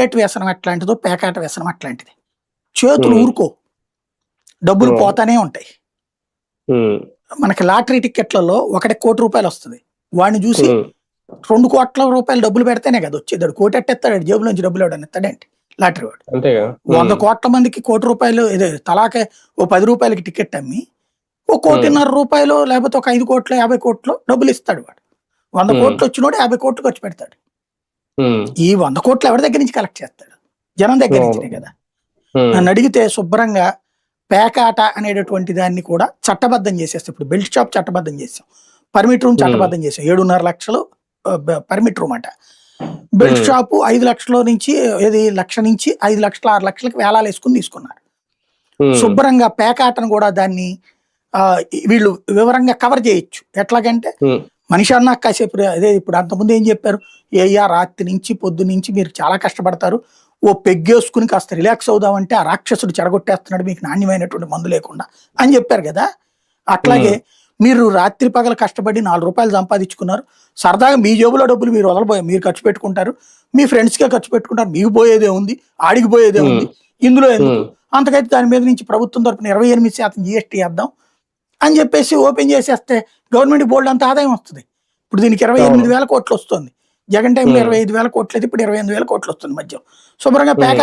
Cigarette వ్యసనం ఎట్లాంటిదో పేకాట వ్యసనం అట్లాంటిది. చేతులు. ఊరుకో. డబ్బులు. పోతానే ఉంటాయి. మనకి లాటరీ టికెట్లలో ఒకటి కోటి రూపాయలు వస్తుంది. వాడిని చూసి రెండు కోట్ల రూపాయలు డబ్బులు పెడితేనే కదా వచ్చేదాడు కోటి ఎట్టేస్తాడు జేబులో నుంచి డబ్బులు ఇవ్వడానికి ఎత్తాడేంటి లాటరీ వాడు. వంద కోట్ల మందికి కోటి రూపాయలు తలాకే ఓ పది రూపాయలకి టికెట్ అమ్మి ఓ కోటిన్నర రూపాయలు లేకపోతే ఒక ఐదు కోట్లు యాభై కోట్లు డబ్బులు ఇస్తాడు వాడు. వంద. కోట్లు వచ్చినోడు యాభై కోట్లు ఖర్చు పెడతాడు. ఈ వంద కోట్లు ఎవరి దగ్గర నుంచి కలెక్ట్ చేస్తాడు? జనం దగ్గర నుంచినే కదా. నన్ను అడిగితే శుభ్రంగా పేకాట అనేటటువంటి దాన్ని కూడా చట్టబద్ధం చేసేస్తాం. ఇప్పుడు బెల్ట్ షాప్ చట్టబద్ధం చేసాం పర్మిట్ రూమ్ చట్టబద్ధం చేసాం ఏడున్నర లక్షలు పర్మిట్ రూమ్ అట. బెల్ట్. షాపు ఐదు లక్షల నుంచి ఏది లక్ష నుంచి ఐదు లక్షల ఆరు లక్షలకు వేలాలు వేసుకుని తీసుకున్నారు. శుభ్రంగా పేకాటను కూడా దాన్ని వీళ్ళు వివరంగా కవర్ చేయొచ్చు. ఎట్లాగంటే మనిషి అన్నా కాసేపు అదే ఇప్పుడు అంతకుముందు ఏం చెప్పారు? ఏయ్యా రాత్రి నుంచి పొద్దు నుంచి మీరు చాలా కష్టపడతారు. ఓ పెగ్గేసుకుని కాస్త రిలాక్స్ అవుదామంటే ఆ రాక్షసుడు చెడగొట్టేస్తున్నాడు మీకు నాణ్యమైనటువంటి మందు లేకుండా అని చెప్పారు కదా? అట్లాగే మీరు రాత్రి పగల కష్టపడి నాలుగు రూపాయలు సంపాదించుకున్నారు. సరదాగా మీ జేబులో డబ్బులు మీరు వదలబోయే మీరు ఖర్చు పెట్టుకుంటారు. మీ ఫ్రెండ్స్కే ఖర్చు పెట్టుకుంటారు. మీకు పోయేదే ఉంది ఆడికి పోయేదే ఉంది. ఇందులో ఎందుకు? అంతకైతే దాని మీద నుంచి ప్రభుత్వం తరపున ఇరవై ఎనిమిది శాతం జిఎస్టీ వేద్దాం. అని చెప్పేసి ఓపెన్ చేసేస్తే గవర్నమెంట్ బోల్డ్ అంత ఆదాయం వస్తుంది. ఇప్పుడు దీనికి ఇరవై ఎనిమిది వేల కోట్లు వస్తుంది. జగన్ టైంలో. ఇరవై ఐదు వేల కోట్లు అయితే ఇప్పుడు ఇరవై ఎనిమిది వేల కోట్లు వస్తుంది మధ్య శుభ్రంగా పేక